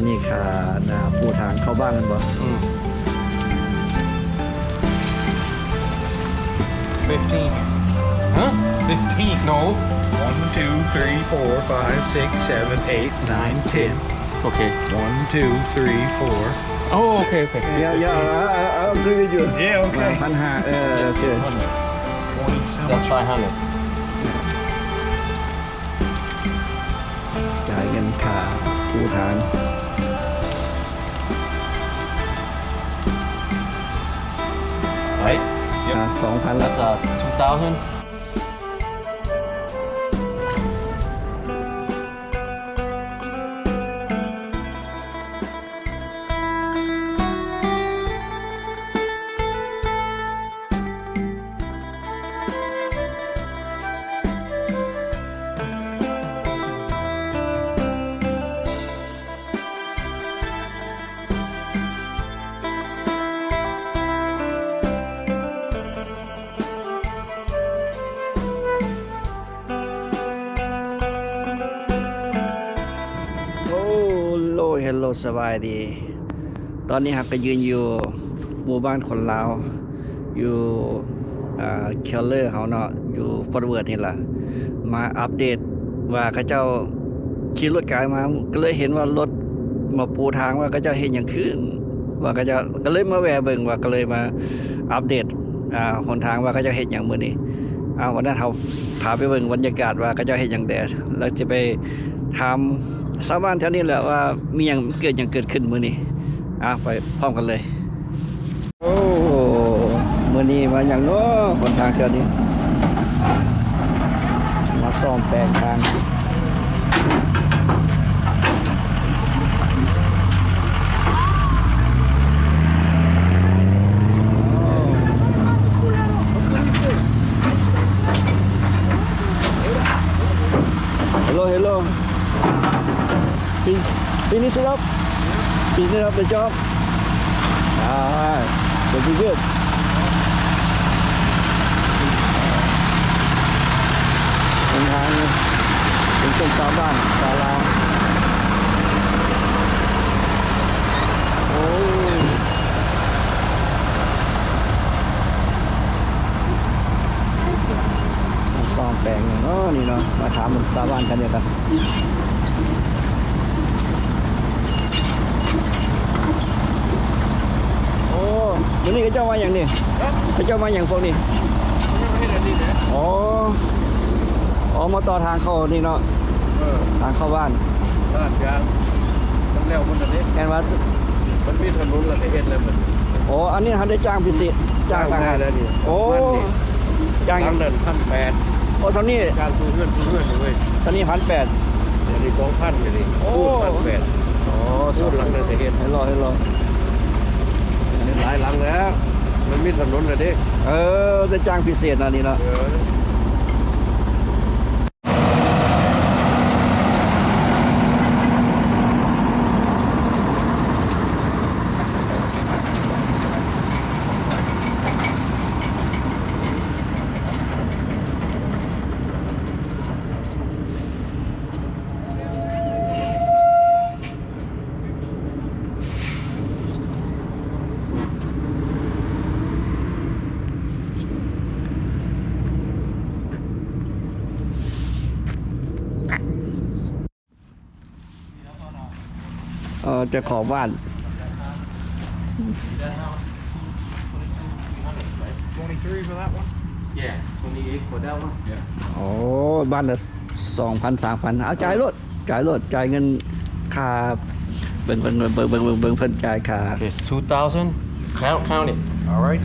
อันนี้ค่าหนาปูทางเข้าบ้านกันบ่ Mm. 15. Huh? 15. No. One, two, three, four, five, six, seven, eight, nine, ten. Okay. One, two, three, four. Oh, okay, okay. เดี๋ยวเดี๋ยวเอาเอาเอาเอาดูอยู่ Yeah, okay. พันห้าเออโอเค Twenty some. That's 500. จ่ายเงินค่าปูทาง Right? อ่าสองพันละ That's uh 2,000. ลเฮลโลสบายดี ตอนนี้ครับก็ยืนอยู่หมู่บ้านคนลาว อยู่เคลเลอร์เขาเนาะอยู่ฟอร์เวิร์ดนี่แหละมาอัปเดตว่าเขาเจ้าขี่รถกายมา ก็เลยเห็นว่ารถมาปูทางว่าเขาเจ้าเห็นอย่างขึ้น ว่าเขาเจะก็เลยมาแวะเบิ่งว่าก็เลยมาอัปเดตหนทางว่าเขาเจ้าเห็นอย่างมื้อนี้ เอาวันนั้นเขาพาไปเบิ่งบรรยากาศว่าเขาเจ้าเห็นอย่างแดดแล้วจะไปถามชาวบ้านแถวนี้แหละว่ามีอย่างเกิดอย่างเกิดขึ้นมื้อนี้อะไปพร้อมกันเลย โอ้มื้อนี้มาอย่างง้อคนทางแถวนี้ มาซ่อมแปลงทาง Finish it up. Finish it up the job. Alright, that'll be good. เป็นทางเป็นเส้นชาวบ้านชาวลาวโอ้ซ่อมแปลงเนาะนี่เนาะมาถามมันชาวบ้านกันเนี่ยกันโอ้ เดี๋ยวนี้เขาเจ้ามาอย่างนี้เขาเจ้ามาอย่างพวกนี้อ๋ออ๋อมาต่อทางเข้านี่เนาะเออทางเข้าบ้านลาดยางมันแล้วมันอันนี้แกนว่ามันมีถนนละเห็นแล้วมันโอ้อันนี้ทำได้จ้างพิเศษจ้างต่างหากได้แล้วนี่โอ้จ้างทางนั้นพันแปดโอ้สำนี่การซื้อเงื่อนซื้อเงื่อนเลยสำนี่พันแปดเดี๋ยวนี้สองพันเลยนี่โอ้พันแปดโอ้พูดหลังนั้นจะเห็นให้รอให้รอ หลายหลังแล้ว มันมีถนนละเด้เออได้จ้างพิเศษนะนี่เนาะเออ เออเจะของบ้าน23 for that one Yeah. 28 for that one. yeah โอ้บ้านละสองพันสามพันเอาจ่ายรถจ่ายรถจ่ายเงินค่าเบิ่งเบิ่งเบิ่งเบิ่งเบิ่งเบิ่งเบิ่งเพิ่นจ่ายค่า Okay. 2,000. Count, count it. all right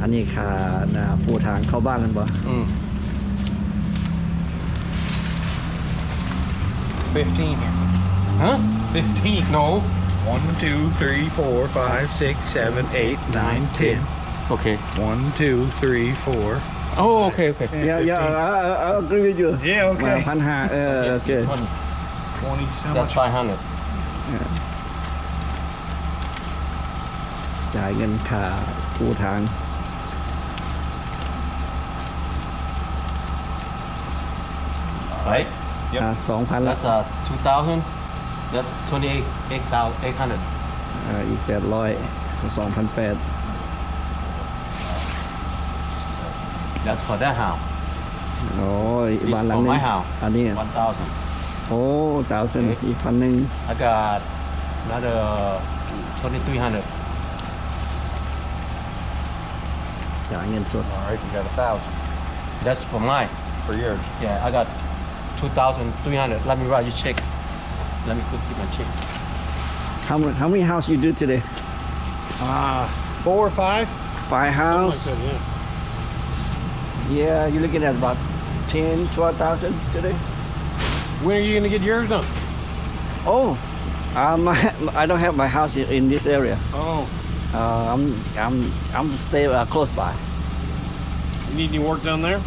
อันนี้ค่าหนาปูทางเข้าบ้านกันบ่ Mm. 15 here. Huh? 15. No. One, two, three, four, five, six, seven, eight, nine, ten. Okay. One, two, three, four. Oh, okay, okay. เดี๋ยวเดี๋ยวเอาเอาเอาเอากรีวิวอยู่ Yeah, มา okay. พันห้าเออโอเค 20. 20 some. That's 500. จ่ายเงินค่าปูทาง Right? อ่าสองพันละ That's uh 2,000. That's twenty-eight, eight thousand, eight hundred. อ่าอีกแปดร้อยสองพันแปด That's for that house. โอ้ย This บ้านหลัง for นึง my house. อันนี้ One thousand. โอ้ดาวเซน โอเค อีกพันหนึ่ง I got another twenty-three hundred. จ่ายเงินสด All right, you got a thousand. That's for mine. For yours. Yeah, I got two thousand three hundred. Let me write you check. Let me put my check. How many how many house you do today Uh, four or five? five house like that, yeah you're looking at about 10 12,000 today. When are you gonna get yours done? oh um, I don't have my house in, in this area Oh, uh, I'm I'm I'm stay uh, close by you need any work down there?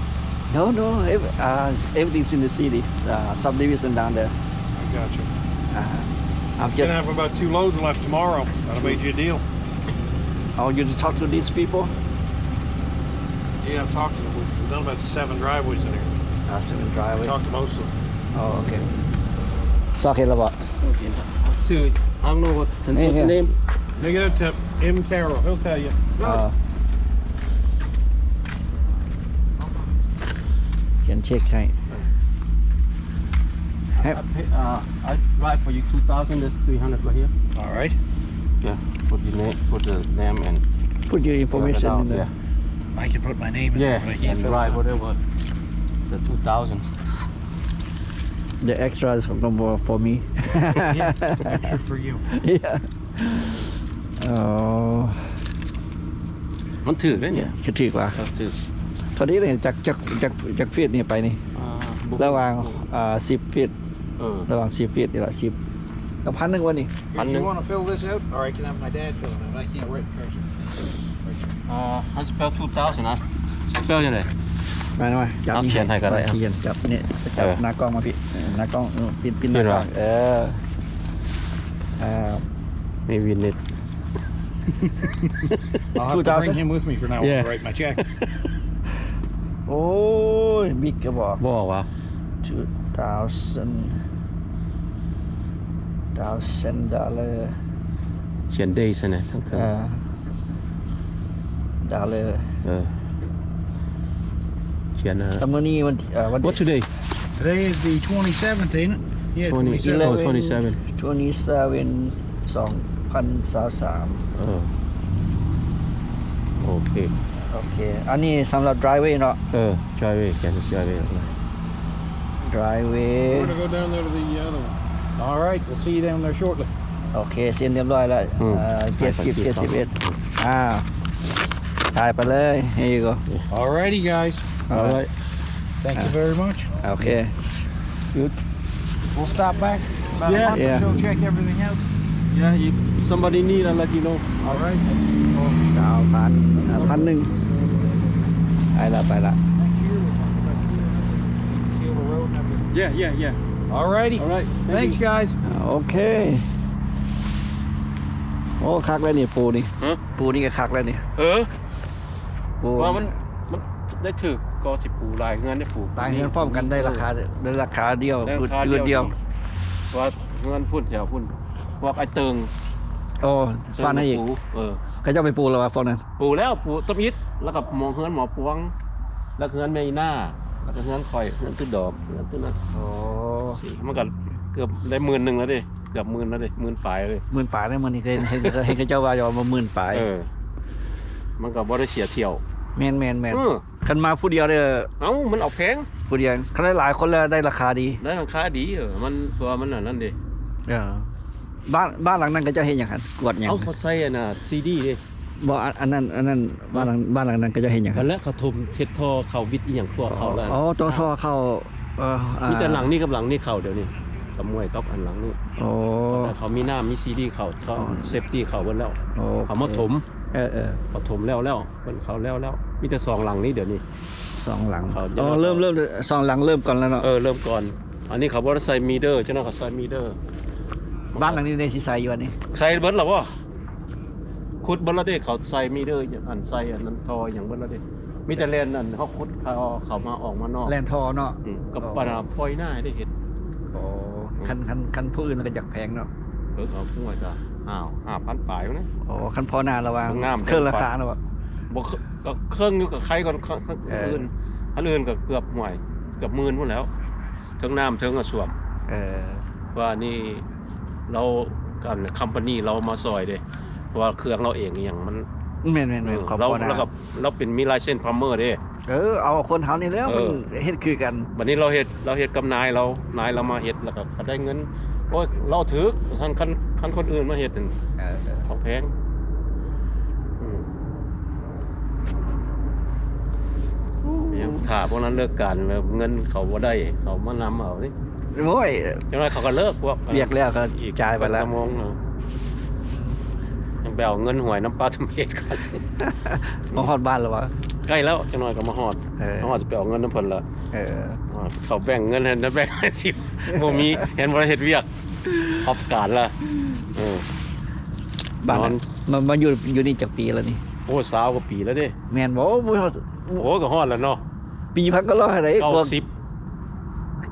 no no ev uh, everything's in the city uh, subdivision down there Gotcha. Uh, I'm just gonna have about two loads left tomorrow. That'll make you a deal. Oh, you to talk to these people? Yeah, I've talked to them. We've done about seven driveways in here. Ah, seven driveways. Talked to most of them. Oh, okay. Sorry about. Okay. So, I don't know what the, what's the name. Make it up to M. Carroll. He'll tell you. Uh, can check right. ขียนเช็คให้ I, pay, uh, I write for you two thousand. That's three hundred right here. All right. Yeah. Put your name. Put the name and put your information in there Yeah. I can put my name in Yeah. there, but I can't And fill write it out. whatever. The two thousand. the extra is for, for, for me Picture for you. yeah อ๋อ มันถือได้เนี่ย คิดถือกว่า ครับถือ เท่านี้เลยจากจากจากจากฟีตนี่ไปนี่ อ่าบุก ระหว่างอ่าสิบฟีต เออ ระหว่างสิบฟีตนี่ละสิบกับพันหนึ่งวันนี้ One You thing. want to fill this out? Or I can have my dad fill it out. I can't write pressure. อ่า I spell two thousand นะ spell ยังไง มาหน่อยจับเอาเขียนให้ก็ได้เขียนจับเนี่ยจับเออหน้ากล้องมาพี่เออหน้ากล้องเออปินปินหนี่น้าเหรกอล้องเอออ่า ไม่วินเน็ต I'll have to 2000? bring him with me for now Yeah. to write my check. โอ้ย บิ๊กก็บอก บอกว่า2000 1000 dollar เขียน days นะทั้งทั้งเอ่อ dollar เออเขียนนะ แต่มื้อนี้วันที่เอ่อวัน What today Today is the 27th, ain't it? Yeah, 20 27th. oh 27 27 2023 เออโอเค โอเค อันนี้สำหรับ driveway เนาะ เออ driveway เขียน driveway driveway We're gonna go down there to the other one. All right, we'll see you down there shortly. โอเคเซ็นเรียบร้อยแล้ว อืม เอ่อ ไปไป 70 ที่ต่อ 71อ้าวถ่ายไปเลย here you go Alrighty, guys. alright Thank you very much. โอเค We'll stop back about Yeah. a month Yeah. or so, check everything out. yeah if somebody need I'll let you know All right. สาวพันอ่าพันหนึ่งไปละไปละ Seal the road and everything. yeah yeah yeah Alrighty. alright Thanks, guys. โอเค โอ้คักแล้วนี่ปูนี่ฮะ ปูนี่ก็คักแล้วนี่เออปูว่ามันมันได้ถือก็สิปลูกลายเงินได้ปลูกต่างเงินพร้อมกันได้ราคาได้ราคาเดียวได้ราคาเดือนเดียวว่าเงินพุ่นแถวพุ่นพวกไอ้เติงโอ้ฟันให้อีกปลูเออ เขาเจะไปปูแล้ววะฟองนั้นปลูกแล้วปลูกต้นยิดแล้วก็หมองเฮือนหมอพวง แล้วก็เฮือนเมยหน้าแล้ว ก็เฮือนคอยเฮือนตื้นดอกเฮือนตื้นนั้นโอ้สี่มันก็เกือบได้หมื่นหนึ่งแล้วดิเกือบหมื่นแล้วดิหมื่นปลายเลยหมื่นป่ายได้มันนี่เคยเห็นเคยเห็นเขาเจ้าว่าจะเอามาหมื่นป่ายเออ มันก็บ่ได้เสียเที่ยวแมนแมนแมนเออคันมาผู้เดียวเด้อเอ้ามันเอาแพงผู้เดียวคันหลายๆคนแล้วได้ราคาดีได้ราคาดีเออมันตัวมันน่ะนั่นดิเออบ้านบ้านหลังนั้นก็เจะเห็นอย่างนั้นกวดอย่างเอาเขาใส่อันน่ะซีดีดิ บอกอันอันนั้นอันนั้นบ้านหลังบ้านหลังนั้นก็จะเห็นอย่างกันั้นนแล้วเขาทมเช็ดท่อเขาวิทย์อีหยังพวกเขาแล้วอ๋อตัวท่อเข้าเอ่ออ่ามีแต่หลังนี่กับหลังนี่เขาเดี๋ยวนี้สมวยกับอันหลังนี่โอ้ แต่เขามีหน้ามีซีดีเขาช่องอ๋อ เซฟตี้เขาเบิ่แล้วโอ้เขามาถมเออเออเขาถมแล้วแล้วเพิ่นเขาแล้วแล้วมีแต่สองหลังนี้เดี๋ยวนี้ สองหลังเขาจะ อ๋อเริ่มเริ่มสองหลังเริ่มก่อนแล้วเนาะเออเริ่มก่อน อันนี้เขาบ่ได้ใส่มีเดอร์เจ้าหน้าเขาใส่มีเดอร์บ้านหลังนี้ในที่ใส่อยู่อันนี้ใส่เบิดแล้วบ่ ขุดเบิดแล้วเด้เขาใส่มีเดอร์อย่างอันใส่อันนั้นทออย่างเบิดแล้วเด้มีแต่แลนนั่นเขาขุดเขาเขามาออกมานอกแลนทอเนาะอืมกับปลาพลอยหน้าได้เห็นโอ้เอคันคันคันผู้อื่นมันก็อยากแพงเนาะเออเอาพุ่งไว้จ้ะอ้าวห้าพันปลายวะเนี่ยอ๋อคันพอหนาระวังข้างหน้ามันเครื่องราคาเนาะบ่เคก็เครื่องอยู่กับใครก่อนเครื่องเครื่องเอออื่อื่นอันอื่นก็เกือบหน่วยเกือบหมื่นหมดแล้วเทั้งน้ำเทั้งกระสวมเออว่านี่เรากันคัมปานีเรามาซอยเด้เพราะ ว่าเครื่องเราเองอหย่างมันแม่นแม่นแม่นขอเราพอหนาเรากับเราเป็นมีลายเส้นพรัมเมอร์เด้ เออเอาคนเฮานี่แล้วเอมันอเฮ็ดคือกันวันนี้เราเฮ็ดเราเฮ็ดกับนายเรานายเรามาเฮ็ดแล้วก็ได้เงินโอ้ยเราถือคันคันคันคนอื่นมาเฮ็ดนั่นเออเออของแพงอืมยังถ้าพวกนั้นเลิกการแล้วเงินเขาบ่ได้ เขามานำเอานี่โอ้ยจังไรเขาก็เลิกพวกเรียกแล้วก็จ่ายไปแล้วชั่วโมงเนาะ ยังไปเอาเงินหวยน้ำปลาทำเฮ็ดกันมาฮอดบ้านแล้ววะ ใกล้แล้วจังหน่อยก็มาฮอดเออ มาฮอดจะไปเอาเงินน้ำเพิ่นละเอออ่าเขาแบ่งเงินให้นะแบ่งให้สิบบ่มีเห็นบ่ได้เฮ็ดเวียกออฟการละเออ บ้านนอน มันมาอยู่อยู่นี่จากปีแล้วนี่ โอ้สาวกว่าปีแล้วเด้แม่นบ่บ่ฮอดโอ้ก็ฮอดแล้วเนาะปีพักก็ร้อยอะไรเก้าสิบ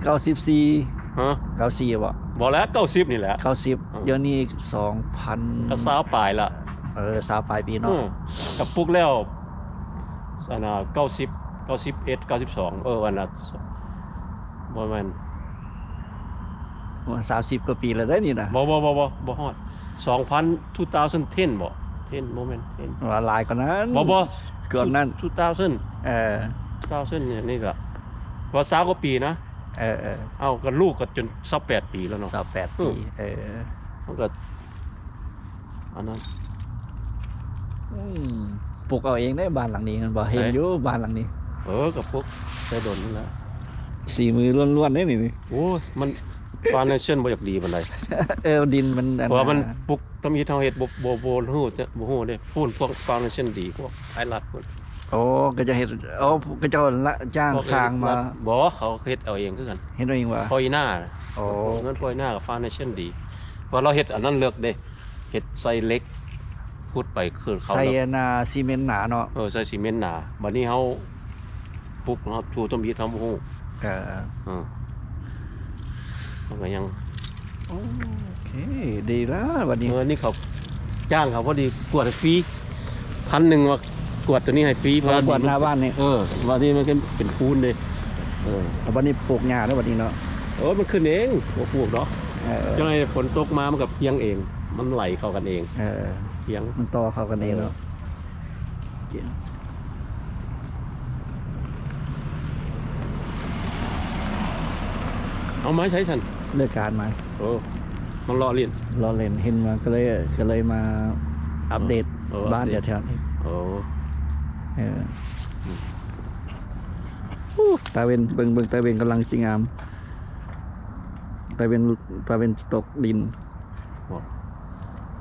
94ฮะ94บ่ บอกแล้วเก้าสิบนี่แหละ90เดี๋ยวนี้2,000ก็สาวปลายละเออสาวปลายปีอืเนาะมกับปลุกแล้วอันน่ะเก้าสิบเก้าสิบเอ็ดเก้าสิบสองเออวันน่ะบ่แม่นสามสิบกว่าปีแล้วได้นี่นะบ่บ่บ่บ่บ่ฮอดสองพัน two thousand ten บ่ ten โมเมนต์ ten ว่าหลายกว่านั้นบ่บ่เกินนั้น two thousand เออ two thousand เนี่ยนี่ละว่าสาวกว่าปีนะ เออเออเอ้าก็ลูกก็จนสักแปดปีแล้วเนาะสาวแปดอืปีมเออมันก็อันนั้น อืมปลูกเอาเองได้บ้านหลังนี้มันบ่เห็นไหน อยู่บ้านหลังนี้เออกับพวกไปดนนั่นแหละสีมือล้วนๆได้นี่นี่โอ้ยมันฟาร์นเชั่นบ่อยากดีปานใดเออดินมันอัเพราะว่ามันปลุกตำอีทางเฮ็ดบ่บ่บ่ฮู้จะบ่ฮู้เด้พูนพวกฟาร์นเชั่นดีพวกไอรัดพวก โอ้ก็จะเห็นโอ้ก็จะละจ้างพวกสร้างมาบ่เขาเฮ็ดเอาเองคือกันเห็นตัวเองว่าพอยหน้าน่ะโอ้เงินพอยหน้ากับฟาร์นเชั่นดีเพราะเราเฮ็ดอันนั้นเลือกเด้เฮ็ดใส่เหล็กขุดไปคือเขาใส่แล้วนาซีเมนต์หนาเนาะเออใส่ซีเมนต์หนาบัดนี้เฮาปลุกเฮาถูตำอีทำบ่ฮู้เออเออมันก็ยังโอเคดีแล้ววันนี้เออนี่เขาจ้างเขาพอดีกวดฟรีพันหนึ่งว่า กวดตัวนี้ให้ฟรีเพราะกวาดหน้าบ้านนี่ เออวันนี้มันก็เป็นคูนเลยเออวันนี้ปลูกหญ้าแล้ววันนี้เนาะเออมันขึ้นเองหัวปลูกเนาะเออจังไงฝนตกมามันกับเพียงเอง มันไหลเข้ากันเองเออเพียงมันต่อเข้ากันเองเนาะเอาไม้ใช้สันเลิกการมาโอ้มันรอเลียนรอเล่นเห็นมาก็เลยก็เลยมาอัปเดตเออบ้านอัปเดตแถวๆนี้โอ้เอออู้ ตาเวนเบิ่งเบิ่งตาเวนกำลังสิงาม ตาเวนตาเวนตกดิน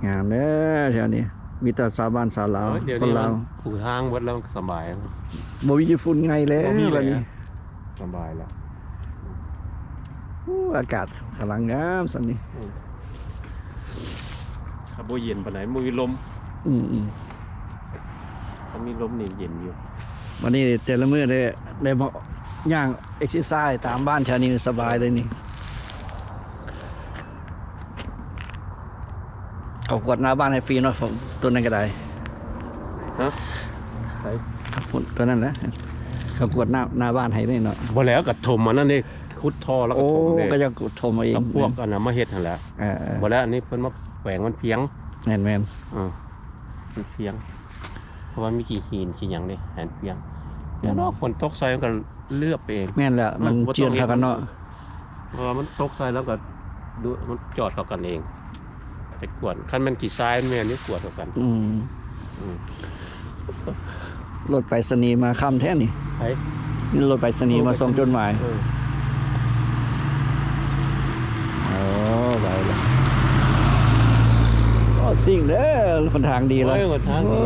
งามเด้อแถวนี้ มีแต่สาวบ้านสาวลาวเอ้ยเดี๋ยวคนนี้ลามัวนผูทางเบิดแล้วมันก็สบายบ่มีฝุ่นไงแล้วบ่มีเลยบัดนี้อะสบายแล้วอู้อากาศกำลังงามสันนี่ถ้าบ่เย็นปานไหนบ่มีลม อืมอืม ถ้ามีลมนี่เย็นอยู่วันนี้แต่ละมื้อได้ได้มาย่างเอ็กซ์ไซส์ตามบ้านแถวนี้สบายเลยนี่เขากวดหน้าบ้านให้ฟรีเนาะผมตัวนั้นก็ได้ฮะใส่พุ่นตัวนั้นแหละเขากวดหน้าหน้าบ้านให้ได้เนาะบ่แล้วก็ถมอันนั้นเด้ขุดท่อแล้วก็โอ้ถมเด้ก็จะถมเอาเองกับพวกอันน่ะมาเฮ็ดหั่นแหละเออเออบ่แล้วอันนี้เพิ่นมาแขวงมันเพียงแม่นแม่นอ่ามันเพียง เพราะว่ามีกี่หินกี่หยังเด้แหนเพียงเดี๋ยวเนาะฝนตกใส่มันก็เลือบไปเอง แม่นแหละมันบ่ต้องเชื่อนเข้ากันเนาะเพราะว่ามันตกใส่แล้วก็ดูมันจอดเข้ากันเองไปกวดคันมันกี่ทรายมันแม่นนี่กวดเข้ากันอืมอืมรถไปรษณีย์มาค่ำแท้นี่ไผนี่รถไปรษณีย์มาส่งจดหมาย เออ โอ้ไปเลย โอ้สิ่งเด้อคนทางดีเลยโอ้ยหนทางดี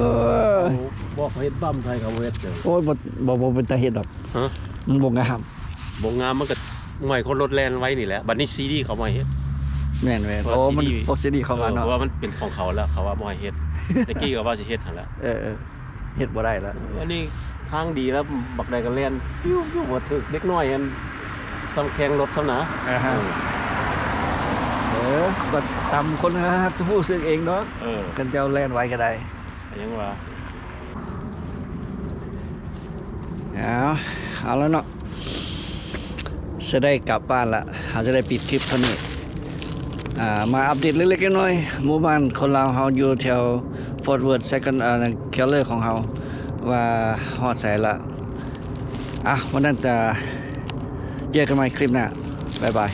บอกเฮ็ดบ้ำไทยเขาเฮ็ดเด้อโอ้ยบ่บ่บ่เป็นตาเฮ็ดดอกฮะมันบ่งามบ่งามมันก็ใหม่คนรถแลนไว้นี่แหละบัดนี้ซีดีเขามาเฮ็ดแม่นแม่นโอ้มัน CD พวกซีดีเขามาเนาะว่ามันเป็นของเขาแล้วเขาว่าบ่ให้เฮ็ดตะกี้ก็ว่าสิเฮ็ดหั่นและเออเออเฮ็ดบ่ได้แล้วอันนี้ทางดีแล้วบักใดก็เล่นปิ้วปิ้วบ่ถึกเด็กน้อยอันซ้ำแข่งรถซ้ำหนาอ่าฮะ อบัดตำคนหาสมูซึ่งเองเนาะเออกันเจ้าแล่นไว้ก็ได้ยังว่าเอาเอาแล้วเนาะจะได้กลับบ้านละเราจะได้ปิดคลิปเท่านี้อ่ามาอัปเดตเล็กๆน้อยๆหมู่บ้านคนลาวเฮาอยู่แถวฟอร์ดเวิร์ดเซคันด์อ่าเคลเลอร์ของเฮาว่าฮอดใส่ละอะวันนั้นจะเจอกันใหม่คลิปหน้าบ๊ายบาย